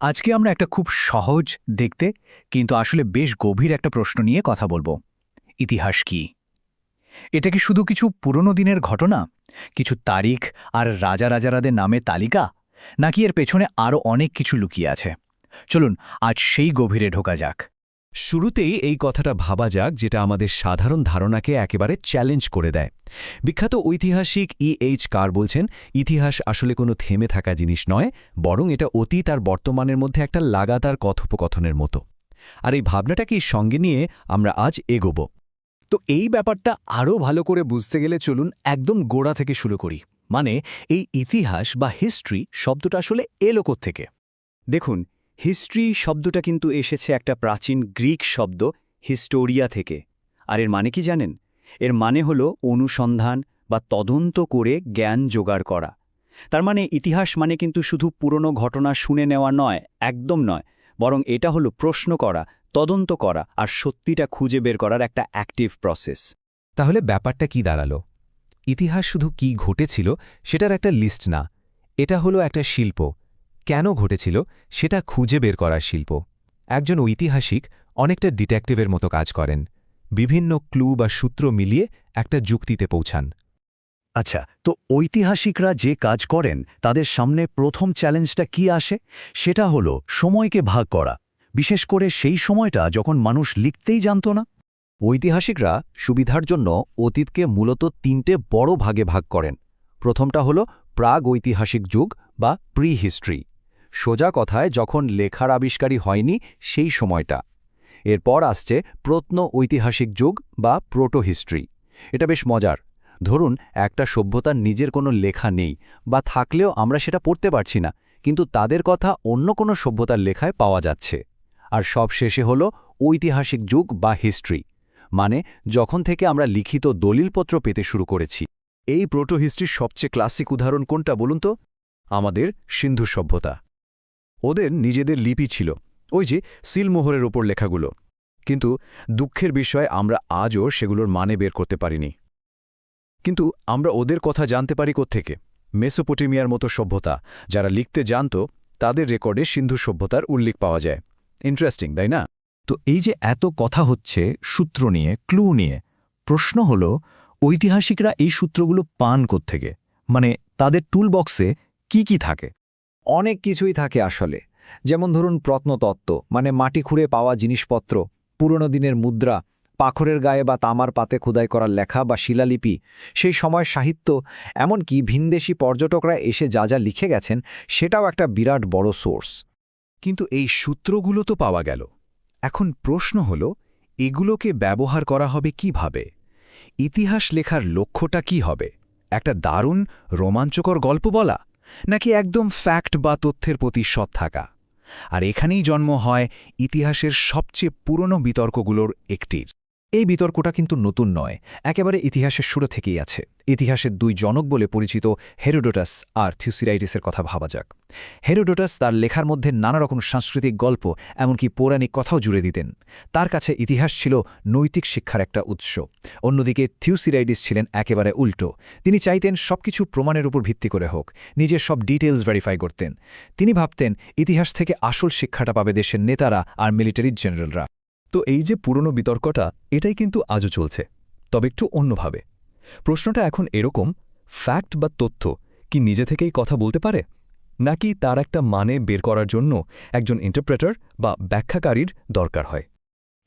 আজকে আমরা একটা খুব সহজ দেখতে, কিন্তু আসলে বেশ গভীর একটা প্রশ্ন নিয়ে কথা বলব। ইতিহাস কি? এটা কি শুধু কিছু পুরনো দিনের ঘটনা? কিছু তারিখ আর রাজা রাজারাদের নামে তালিকা? নাকি এর পেছনে আরও অনেক কিছু লুকিয়ে আছে? চলুন, আজ সেই গভীরে ঢোকা যাক। শুরুতেই এই কথাটা ভাবা যাক, যেটা আমাদের সাধারণ ধারণাকে একেবারে চ্যালেঞ্জ করে দেয়। বিখ্যাত ঐতিহাসিক ই এইচ কার বলছেন, ইতিহাস আসলে কোনো থেমে থাকা জিনিস নয়, বরং এটা অতীত আর বর্তমানের মধ্যে একটা লাগাতার কথোপকথনের মতো। আর এই ভাবনাটাকেই সঙ্গে নিয়ে আমরা আজ এগোব। তো এই ব্যাপারটা আরও ভালো করে বুঝতে গেলে চলুন একদম গোড়া থেকে শুরু করি। মানে এই ইতিহাস বা হিস্ট্রি শব্দটা আসলে এলো থেকে দেখুন হিস্ট্রি শব্দটা কিন্তু এসেছে একটা প্রাচীন গ্রিক শব্দ, হিস্টোরিয়া থেকে। আর এর মানে কি জানেন? এর মানে হল অনুসন্ধান বা তদন্ত করে জ্ঞান জোগাড় করা। তার মানে ইতিহাস মানে কিন্তু শুধু পুরনো ঘটনা শুনে নেওয়া নয়, একদম নয়। বরং এটা হলো প্রশ্ন করা, তদন্ত করা আর সত্যিটা খুঁজে বের করার একটা অ্যাক্টিভ প্রসেস তাহলে ব্যাপারটা কি দাঁড়াল? ইতিহাস শুধু কি ঘটেছিল সেটার একটা লিস্ট না। এটা হলো একটা শিল্প। কেন ঘটেছিল সেটা খুঁজে বের করার শিল্প। একজন ঐতিহাসিক অনেকটা ডিটেকটিভের মতো কাজ করেন। বিভিন্ন ক্লু বা সূত্র মিলিয়ে একটা যুক্তিতে পৌঁছান। আচ্ছা তো ঐতিহাসিকরা যে কাজ করেন, তাদের সামনে প্রথম চ্যালেঞ্জটা কি আসে? সেটা হলো সময়কে ভাগ করা। বিশেষ করে সেই সময়টা যখন মানুষ লিখতেই জানত না। ঐতিহাসিকরা সুবিধার জন্য অতীতকে মূলত তিনটে বড় ভাগে ভাগ করেন। প্রথমটা হল প্রাগ ঐতিহাসিক যুগ বা প্রি হিস্ট্রি সোজা কথায় যখন লেখার আবিষ্কারই হয়নি সেই সময়টা। এরপর আসছে প্রত্ন ঐতিহাসিক যুগ বা প্রোটো হিস্ট্রি। এটা বেশ মজার। ধরুন, একটা সভ্যতার নিজের কোনো লেখা নেই বা থাকলেও আমরা সেটা পড়তে পারছি না, কিন্তু তাদের কথা অন্য কোনো সভ্যতার লেখায় পাওয়া যাচ্ছে। আর সব শেষে হল ঐতিহাসিক যুগ বা হিস্ট্রি। মানে যখন থেকে আমরা লিখিত দলিলপত্র পেতে শুরু করেছি। এই প্রোটো হিস্ট্রির সবচেয়ে ক্লাসিক উদাহরণ কোনটা বলুন তো? আমাদের সিন্ধু সভ্যতা। ওদের নিজেদের লিপি ছিল, ওই যে সিলমোহরের ওপর লেখাগুলো। কিন্তু দুঃখের বিষয়, আমরা আজও সেগুলোর মানে বের করতে পারিনি। কিন্তু আমরা ওদের কথা জানতে পারি থেকে মেসোপটেমিয়ার মতো সভ্যতা, যারা লিখতে জানত, তাদের রেকর্ডে সিন্ধু সভ্যতার উল্লেখ পাওয়া যায়। ইন্টারেস্টিং, তাই না? তো এই যে এত কথা হচ্ছে, সূত্র নিয়ে, ক্লু নিয়ে, প্রশ্ন হল, ঐতিহাসিকরা এই সূত্রগুলো পান থেকে মানে তাদের টুল বক্সে কি কি থাকে? অনেক কিছুই থাকে আসলে। যেমন ধরুন প্রত্নতত্ত্ব মানে মাটি খুঁড়ে পাওয়া জিনিসপত্র, পুরনো দিনের মুদ্রা পাখরের গায়ে বা তামার পাতে খোদাই করা লেখা বা শিলালিপি, সেই সময় সাহিত্য, এমনকি ভিনদেশি পর্যটকরা এসে যা যা লিখে গেছেন, সেটাও একটা বিরাট বড় সোর্স। কিন্তু এই সূত্রগুলো তো পাওয়া গেল। এখন প্রশ্ন হল, এগুলোকে ব্যবহার করা হবে কীভাবে? ইতিহাস লেখার লক্ষ্যটা কি হবে? একটা দারুণ, রোমাঞ্চকর গল্প বলা? নাকি একদম ফ্যাক্ট বা তথ্যের প্রতি সৎ থাকা? আর এখানেই জন্ম হয় ইতিহাসের সবচেয়ে পুরনো বিতর্কগুলোর একটির। এই বিতর্কটা কিন্তু নতুন নয়, একেবারে ইতিহাসের শুরু থেকেই আছে। ইতিহাসের দুই জনক বলে পরিচিত হেরোডোটাস আর থিউসিরাইটিসের কথা ভাবা যাক। হেরোডোটাস তার লেখার মধ্যে নানা রকম সাংস্কৃতিক গল্প, এমনকি পৌরাণিক কথাও জুড়ে দিতেন। তার কাছে ইতিহাস ছিল নৈতিক শিক্ষার একটা উৎস। অন্যদিকে থিউসিরাইটিস ছিলেন একেবারে উল্টো। তিনি চাইতেন সবকিছু প্রমাণের উপর ভিত্তি করে হোক, নিজের সব ডিটেলস ভেরিফাই করতেন। তিনি ভাবতেন, ইতিহাস থেকে আসল শিক্ষাটা পাবে দেশের নেতারা আর মিলিটারি জেনারেলরা তো এই যে পুরনো বিতর্কটা, এটাই কিন্তু আজও চলছে। তবে একটু অন্যভাবে। প্রশ্নটা এখন এরকম, ফ্যাক্ট বা তথ্য কি নিজে থেকেই কথা বলতে পারে? নাকি তার একটা মানে বের করার জন্য একজন ইন্টারপ্রেটার বা ব্যাখ্যাকারীর দরকার হয়?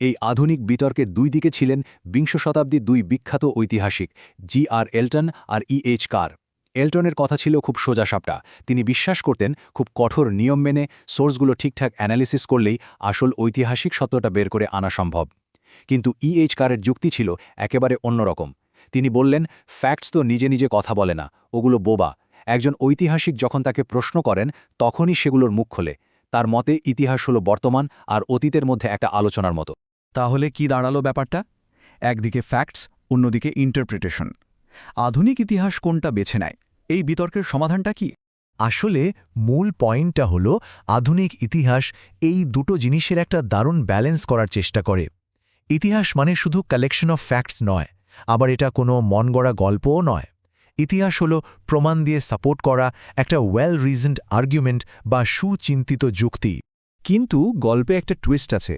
এই আধুনিক বিতর্কের দুই দিকে ছিলেন বিংশ শতাব্দীর দুই বিখ্যাত ঐতিহাসিক, জি আর এলটন আর ই এইচ কার। এলটনের কথা ছিল খুব সোজাসাপটা তিনি বিশ্বাস করতেন, খুব কঠোর নিয়ম মেনে সোর্সগুলো ঠিকঠাক অ্যানালিসিস করলেই আসল ঐতিহাসিক সত্যটা বের করে আনা সম্ভব। কিন্তু ইএইচ কারের যুক্তি ছিল একেবারে অন্যরকম। তিনি বললেন ফ্যাক্টস তো নিজে নিজে কথা বলে না, ওগুলো বোবা। একজন ঐতিহাসিক যখন তাকে প্রশ্ন করেন, তখনই সেগুলোর মুখ খোলে। তার মতে, ইতিহাস হলো বর্তমান আর অতীতের মধ্যে একটা আলোচনার মতো। তাহলে কি দাঁড়াল ব্যাপারটা? একদিকে ফ্যাক্টস অন্যদিকে ইন্টারপ্রিটেশন আধুনিক ইতিহাস কোনটা বেছে নেয়? এই বিতর্কের সমাধানটা কি? আসলে মূল পয়েন্টটা হল আধুনিক ইতিহাস এই দুটো জিনিসের একটা দারুণ ব্যালেন্স করার চেষ্টা করে। ইতিহাস মানে শুধু কালেকশন অফ ফ্যাক্টস নয়, আবার এটা কোনো মন গড়া গল্পও নয়। ইতিহাস হল প্রমাণ দিয়ে সাপোর্ট করা একটা ওয়েল রিজনড আর্গুমেন্ট বা সুচিন্তিত যুক্তি। কিন্তু গল্পে একটা টুইস্ট আছে।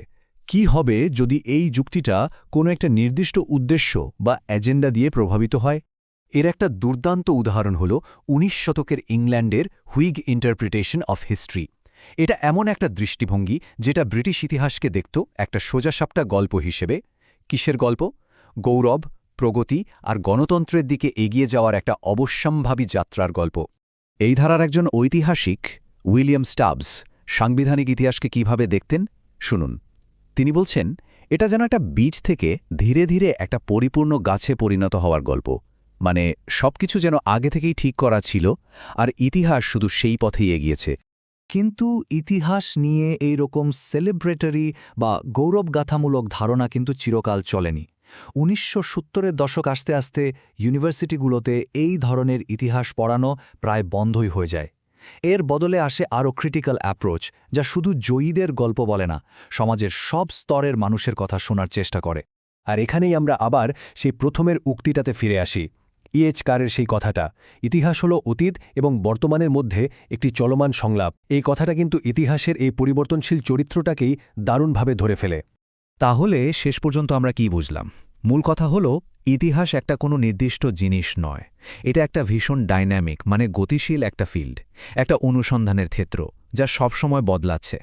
কি হবে যদি এই যুক্তিটা কোনো একটা নির্দিষ্ট উদ্দেশ্য বা এজেন্ডা দিয়ে প্রভাবিত হয়? এর একটা দুর্দান্ত উদাহরণ হল উনিশ শতকের ইংল্যান্ডের হুইগ ইন্টারপ্রিটেশন অফ হিস্ট্রি। এটা এমন একটা দৃষ্টিভঙ্গি যেটা ব্রিটিশ ইতিহাসকে দেখত একটা সোজাসাপটা গল্প হিসেবে। কিসের গল্প? গৌরব, প্রগতি আর গণতন্ত্রের দিকে এগিয়ে যাওয়ার একটা অবশ্যম্ভাবী যাত্রার গল্প। এই ধারার একজন ঐতিহাসিক, উইলিয়াম স্টাবস, সাংবিধানিক ইতিহাসকে কীভাবে দেখতেন? শুনুন। তিনি বলছেন, এটা যেন একটা বীজ থেকে ধীরে ধীরে একটা পরিপূর্ণ গাছে পরিণত হওয়ার গল্প। মানে সবকিছু যেন আগে থেকেই ঠিক করা ছিল, আর ইতিহাস শুধু সেই পথেই এগিয়েছে। কিন্তু ইতিহাস নিয়ে এই রকম সেলিব্রেটরি বা গৌরবগাথামূলক ধারণা কিন্তু চিরকাল চলেনি। উনিশশো সত্তরের দশক আসতে আসতে ইউনিভার্সিটিগুলোতে এই ধরনের ইতিহাস পড়ানো প্রায় বন্ধই হয়ে যায়। এর বদলে আসে আরও ক্রিটিক্যাল অ্যাপ্রোচ যা শুধু জয়ীদের গল্প বলে না, সমাজের সব স্তরের মানুষের কথা শোনার চেষ্টা করে। আর এখানেই আমরা আবার সেই প্রথমের উক্তিটাতে ফিরে আসি। ইএচ কারের সেই কথাটা। ইতিহাস হল অতীত এবং বর্তমানের মধ্যে একটি চলমান সংলাপ। এই কথাটা কিন্তু ইতিহাসের এই পরিবর্তনশীল চরিত্রটাকেই দারুণভাবে ধরে ফেলে। তাহলে শেষ পর্যন্ত আমরা কি বুঝলাম? মূল কথা হল, ইতিহাস একটা কোনো নির্দিষ্ট জিনিস নয়। এটা একটা ভীষণ ডাইনামিক মানে গতিশীল একটা ফিল্ড, একটা অনুসন্ধানের ক্ষেত্র, যা সবসময় বদলাচ্ছে।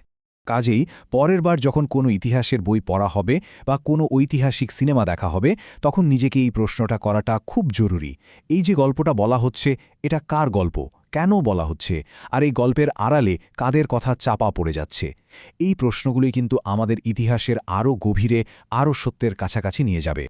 কাজেই পরের বার যখন কোনো ইতিহাসের বই পড়া হবে বা কোনো ঐতিহাসিক সিনেমা দেখা হবে, তখন নিজেকে এই প্রশ্নটা করাটা খুব জরুরি। এই যে গল্পটা বলা হচ্ছে, এটা কার গল্প? কেন বলা হচ্ছে? আর এই গল্পের আড়ালে কাদের কথা চাপা পড়ে যাচ্ছে? এই প্রশ্নগুলি কিন্তু আমাদের ইতিহাসের আরও গভীরে, আরও সত্যের কাছাকাছি নিয়ে যাবে।